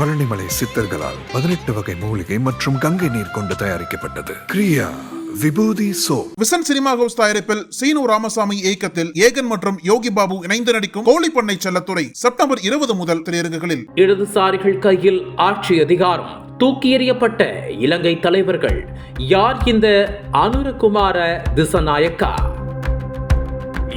பழனிமலை சித்தர்களால் பதினெட்டு வகை மூலிகை மற்றும் கங்கை நீர் கொண்டு தயாரிக்கப்பட்டது. கிரியா விபூதி சோ விசன் சினிமா ஹவுஸ் தயாரிப்பில் சீனு ராமசாமி இயக்கத்தில் ஏகன் மற்றும் யோகி பாபு இணைந்து நடிக்கும் கோழிப்பண்ணை செல்லத்துறை செப்டம்பர் இருபது முதல் திரையரங்குகளில். இடதுசாரிகள் கையில் ஆட்சி அதிகாரம். தூக்கி எறியப்பட்ட இலங்கை தலைவர்கள் யார் இந்த அனுரகுமார திசநாயக்கா?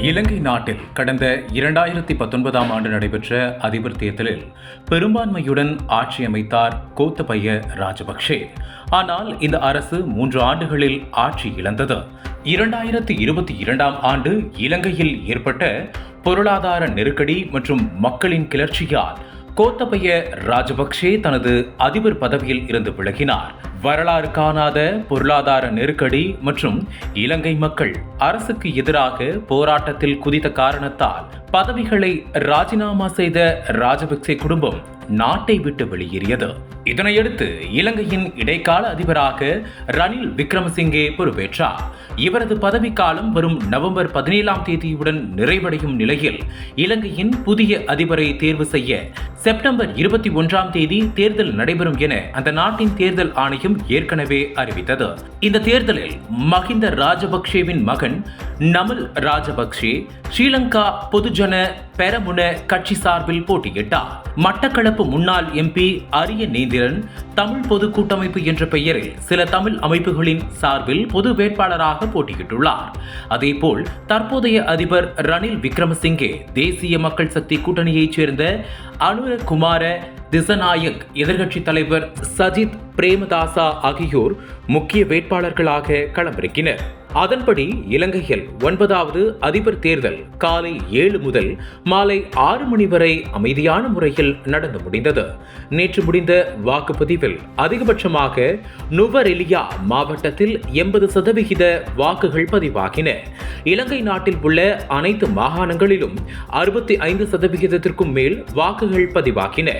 இலங்கை நாட்டில் கடந்த இரண்டாயிரத்தி பத்தொன்பதாம் ஆண்டு நடைபெற்ற அதிபர் தேர்தலில் பெரும்பான்மையுடன் ஆட்சி அமைத்தார் கோத்தபய ராஜபக்சே ஆனால் இந்த அரசு மூன்று ஆண்டுகளில் ஆட்சி இழந்தது. இரண்டாயிரத்தி இருபத்தி இரண்டாம் ஆண்டு இலங்கையில் ஏற்பட்ட பொருளாதார நெருக்கடி மற்றும் மக்களின் கிளர்ச்சியால் கோத்தபய ராஜபக்சே தனது அதிபர் பதவியில் இருந்து விலகினார். வரலாறு காணாத பொருளாதார நெருக்கடி மற்றும் இலங்கை மக்கள் அரசுக்கு எதிராக போராட்டத்தில் குதித்த காரணத்தால் பதவிகளை ராஜினாமா செய்த ராஜபக்சே குடும்பம் நாட்டை விட்டு வெளியேறியது. இதனையடுத்து இலங்கையின் இடைக்கால அதிபராக ரணில் விக்ரமசிங்கே பொறுப்பேற்றார். இவரது பதவிக்காலம் வரும் நவம்பர் பதினேழாம் தேதியுடன் நிறைவடையும் நிலையில் இலங்கையின் புதிய அதிபரை தேர்வு செய்ய செப்டம்பர் இருபத்தி ஒன்றாம் தேதி தேர்தல் நடைபெறும் என அந்த நாட்டின் தேர்தல் ஆணையம் ஏற்கனவே அறிவித்தது. இந்த தேர்தலில் மஹிந்த ராஜபக்சேவின் மகன் நமல் ராஜபக்சே ஸ்ரீலங்கா பொதுஜன பெரமுன கட்சி சார்பில் போட்டியிட்டார். மட்டக்களப்பு முன்னாள் எம்பி அரிய நேந்திரன் தமிழ் பொது கூட்டமைப்பு என்ற பெயரில் சில தமிழ் அமைப்புகளின் சார்பில் பொது வேட்பாளராக போட்டியிட்டுள்ளார். அதேபோல் தற்போதைய அதிபர் ரணில் விக்ரமசிங்கே தேசிய மக்கள் சக்தி கூட்டணியைச் சேர்ந்த அனுரகுமார திசநாயக் எதிர்கட்சி தலைவர் சஜித் பிரேமதாசா ஆகியோர் முக்கிய வேட்பாளர்களாக களமிறக்கினர் அதன்படி இலங்கையில் ஒன்பதாவது அதிபர் தேர்தல் காலை ஏழு முதல் மாலை ஆறு மணி வரை அமைதியான முறையில் நடந்து முடிந்தது. நேற்று முடிந்த வாக்குப்பதிவில் அதிகபட்சமாக நுவரெலியா மாவட்டத்தில் எண்பது சதவிகித வாக்குகள் பதிவாகின. இலங்கை நாட்டில் உள்ள அனைத்து மாகாணங்களிலும் அறுபத்தி ஐந்து சதவிகிதத்திற்கும் மேல் வாக்குகள் பதிவாகின.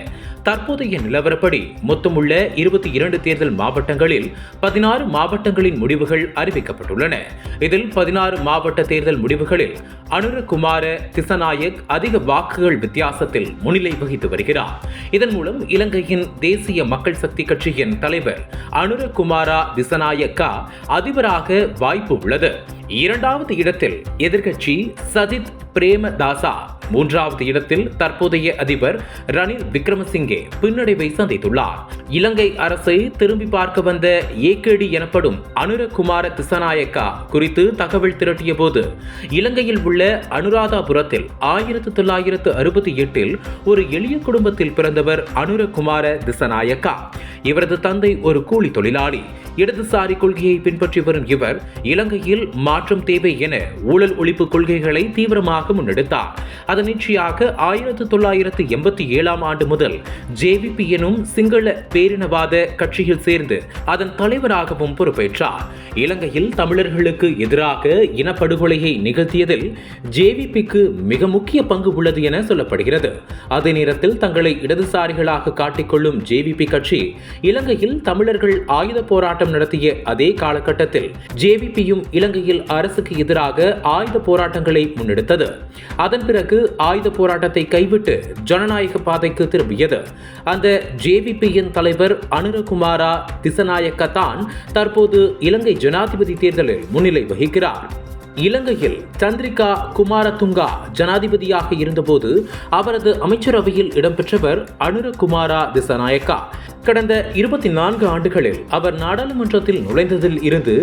தற்போதைய நிலவரப்படி மொத்தமுள்ள இருபத்தி இரண்டு தேர்தல் மாவட்டங்களில் பதினாறு மாவட்டங்களின் முடிவுகள் அறிவிக்கப்பட்டுள்ளன. இதில் பதினாறு மாவட்ட தேர்தல் முடிவுகளில் அனுரகுமார திசநாயக் அதிக வாக்குகள் வித்தியாசத்தில் முன்னிலை வகித்து வருகிறார். இதன் மூலம் இலங்கையின் தேசிய மக்கள் சக்தி கட்சியின் தலைவர் அனுரகுமாரா திசநாயக்கா அதிபராக வாய்ப்பு உள்ளது. இரண்டாவது இடத்தில் எதிர்கட்சி சஜித் பிரேமதாசா. மூன்றாவது இடத்தில் தற்போதைய அதிபர் ரணில் விக்ரமசிங்கே பின்னடைவை சந்தித்துள்ளார். இலங்கை அரசை திரும்பி பார்க்க வந்த ஏகேடி எனப்படும் அனுரகுமார திசநாயக்கா குறித்து தகவல் திரட்டிய போது இலங்கையில் உள்ள அனுராதாபுரத்தில் ஆயிரத்தி தொள்ளாயிரத்து அறுபத்தி எட்டில் ஒரு எளிய குடும்பத்தில் பிறந்தவர் அனுரகுமார திசநாயக்கா. இவரது தந்தை ஒரு கூலி தொழிலாளி. இடதுசாரி கொள்கையை பின்பற்றி வரும் இவர் இலங்கையில் மாற்றம் தேவை என ஊழல் ஒழிப்பு கொள்கைகளை தீவிரமாக முன்னெடுத்தார். அதனிச்சையாக ஆயிரத்து தொள்ளாயிரத்து எண்பத்தி ஏழாம் ஆண்டு முதல் ஜேவிபி எனும் சிங்கள பேரினவாத கட்சியில் சேர்ந்து அதன் தலைவராகவும் பொறுப்பேற்றார். இலங்கையில் தமிழர்களுக்கு எதிராக இனப்படுகொலையை நிகழ்த்தியதில் ஜேவிபிக்கு மிக முக்கிய பங்கு உள்ளது என சொல்லப்படுகிறது. அதே நேரத்தில் தங்களை இடதுசாரிகளாக காட்டிக்கொள்ளும் ஜேவிபி கட்சி இலங்கையில் தமிழர்கள் ஆயுத போராட்டம் நடத்திய அதே காலகட்டத்தில் ஜேவிபியும் இலங்கையில் அரசுக்கு எதிராக ஆயுத போராட்டங்களை முன்னெடுத்தது. அதன் பிறகு ஆயுத போராட்டத்தை கைவிட்டு ஜனநாயக பாதைக்கு திரும்பியது. அந்த ஜேவிபியின் தலைவர் அனுரகுமாரா திசநாயக்க தான் தற்போது இலங்கை ஜனாதிபதி தேர்தலில் முன்னிலை வகிக்கிறார். இலங்கையில் சந்திரிகா குமாரதுங்கா ஜனாதிபதியாக இருந்தபோது அவரது அமைச்சரவையில் இடம்பெற்றவர் அனுரகுமாரா திசநாயக்கா. கடந்த இருபத்தி நான்கு ஆண்டுகளில் அவர் நாடாளுமன்றத்தில் நுழைந்ததில் இருந்து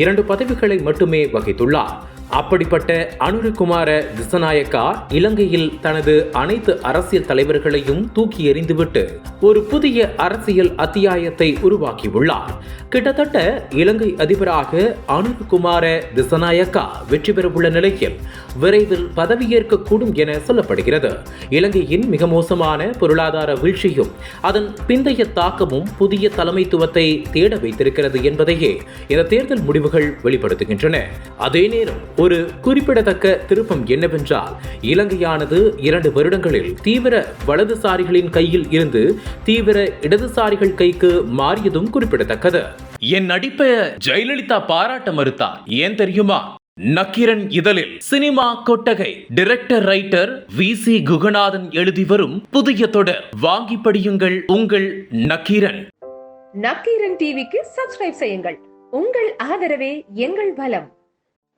இரண்டு பதவிகளை மட்டுமே வகித்துள்ளார். அப்படிப்பட்ட அனுரகுமார திசநாயக்கா இலங்கையில் தனது அனைத்து அரசியல் தலைவர்களையும் தூக்கி எறிந்துவிட்டு ஒரு புதிய அரசியல் அத்தியாயத்தை உருவாக்கியுள்ளார். கிட்டத்தட்ட இலங்கை அதிபராக அனுரகுமார திசநாயக்கா வெற்றி பெறவுள்ள நிலையில் விரைவில் பதவியேற்கக்கூடும் என சொல்லப்படுகிறது. இலங்கையின் மிக மோசமான பொருளாதார வீழ்ச்சியும் அதன் பிந்தைய தாக்கமும் புதிய தலைமைத்துவத்தை தேட வைத்திருக்கிறது என்பதையே இந்த தேர்தல் முடிவுகள் வெளிப்படுத்துகின்றன. அதே நேரம் ஒரு குறிப்பிடத்தக்க திருப்பம் என்னவென்றால் இலங்கையானது இரண்டு வருடங்களில் தீவிர வலதுசாரிகளின் கையில் இருந்து தீவிர இடதுசாரிகள் கைக்கு மாறியதும் குறிப்பிடத்தக்கது. என் நடிப்பை ஜெயலலிதா பாராட்ட மறுத்தார் ஏன் தெரியுமா? நக்கீரன் இதழில் சினிமா கொட்டகை director writer V C Guhanathan எழுதி வரும் புதிய தொடர். வாங்கி படியுங்கள் உங்கள் நக்கீரன். நக்கீரன் டிவிக்கு சப்ஸ்கிரைப் செய்யுங்கள். உங்கள் ஆதரவே எங்கள் பலம்